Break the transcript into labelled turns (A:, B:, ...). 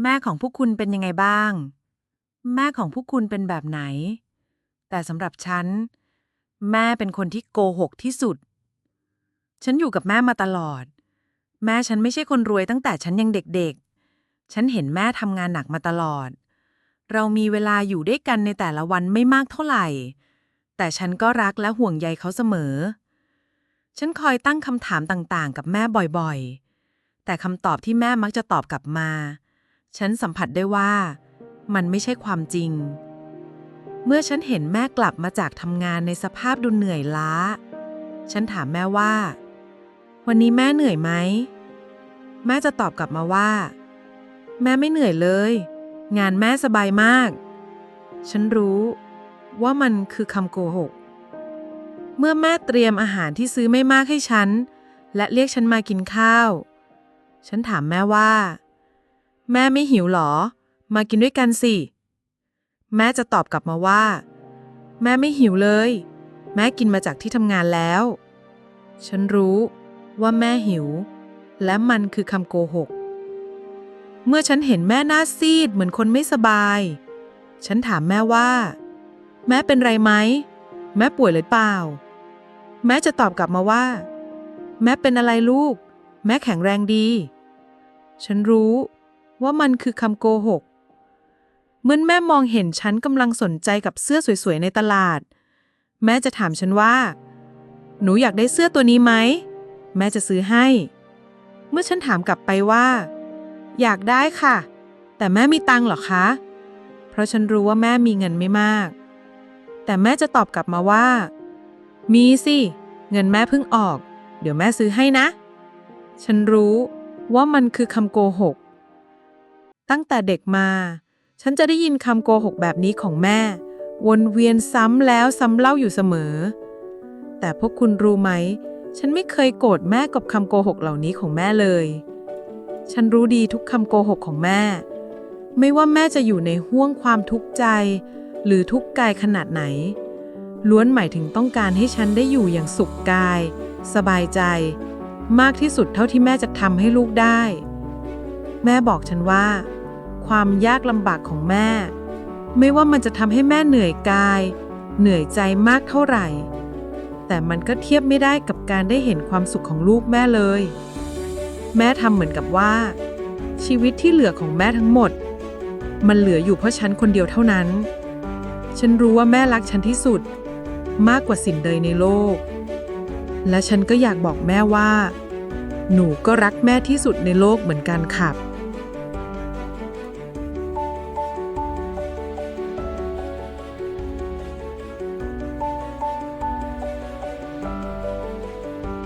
A: แม่ของพวกคุณเป็นยังไงบ้าง แม่ของพวกคุณเป็นแบบไหน แต่สำหรับฉัน แม่เป็นคนที่โกหกที่สุด ฉันอยู่กับแม่มาตลอด แม่ฉันไม่ใช่คนรวยตั้งแต่ฉันยังเด็กๆ ฉันเห็นแม่ทำงานหนักมาตลอด เรามีเวลาอยู่ด้วยกันในแต่ละวันไม่มากเท่าไหร่ แต่ฉันก็รักและห่วงใยเขาเสมอ ฉันคอยตั้งคำถามต่างๆ กับแม่บ่อยๆ แต่คำตอบที่แม่มักจะตอบกลับมา ฉันสัมผัสได้ว่า มันไม่ใช่ความจริง เมื่อฉันเห็นแม่กลับมาจากทำงานในสภาพดูเหนื่อยล้า ฉันถามแม่ว่า วันนี้แม่เหนื่อยไหม แม่จะตอบกลับมาว่า แม่ไม่เหนื่อยเลย งานแม่สบายมาก ฉันรู้ว่ามันคือคำโกหก เมื่อแม่เตรียมอาหารที่ซื้อไม่มากให้ฉัน และเรียกฉันมากินข้าว ฉันถามแม่ว่า แม่ไม่หิวหรอ มากินด้วยกันสิ แม่จะตอบกลับมาว่า แม่ไม่หิวเลย แม่กินมาจากที่ทำงานแล้ว ฉันรู้ว่าแม่หิว และมันคือคำโกหก เมื่อฉันเห็นแม่หน้าซีดเหมือนคนไม่สบาย ฉันถามแม่ว่า แม่เป็นไรไหม แม่ป่วยหรือเปล่า แม่จะตอบกลับมาว่า แม่เป็นอะไรลูก แม่แข็งแรงดี ฉันรู้ ว่ามันคือคำโกหก เหมื่อนแม่มองเห็นฉันกำลังสนใจกับเสื้อสวยๆในตลาด แม่จะถามฉันว่า หนูอยากได้เสื้อตัวนี้ไหม แม่จะซื้อให้ เมื่อฉันถามกลับไปว่า อยากได้ค่ะ แต่แม่มีตังค์หรอคะ เพราะฉันรู้ว่าแม่มีเงินไม่มาก แต่แม่จะตอบกลับมาว่า มีสิ เงินแม่เพิ่งออก เดี๋ยวแม่ซื้อให้นะ ฉันรู้ว่ามันคือคำโกหก ตั้งแต่เด็กมา ฉันจะได้ยินคำโกหกแบบนี้ของแม่ วนเวียนซ้ำแล้วซ้ำเล่าอยู่เสมอ แต่พวกคุณรู้ไหม ฉันไม่เคยโกรธแม่กับคำโกหกเหล่านี้ของแม่เลย ฉันรู้ดีทุกคำโกหกของแม่ ไม่ว่าแม่จะอยู่ในห้วงความทุกข์ใจ หรือทุกข์กายขนาดไหน ล้วนหมายถึงต้องการให้ฉันได้อยู่อย่างสุขกาย สบายใจ มากที่สุดเท่าที่แม่จะทำให้ลูกได้แม่บอกฉันว่า ความยากลำบากของแม่ ไม่ว่ามันจะทำให้แม่เหนื่อยกาย เหนื่อยใจมากเท่าไหร่ แต่มันก็เทียบไม่ได้กับการได้เห็นความสุขของลูกแม่เลย แม่ทำเหมือนกับว่า ชีวิตที่เหลือของแม่ทั้งหมด มันเหลืออยู่เพราะฉันคนเดียวเท่านั้น ฉันรู้ว่าแม่รักฉันที่สุด มากกว่าสิ่งใดในโลก และฉันก็อยากบอกแม่ว่า หนูก็รักแม่ที่สุดในโลกเหมือนกันครับ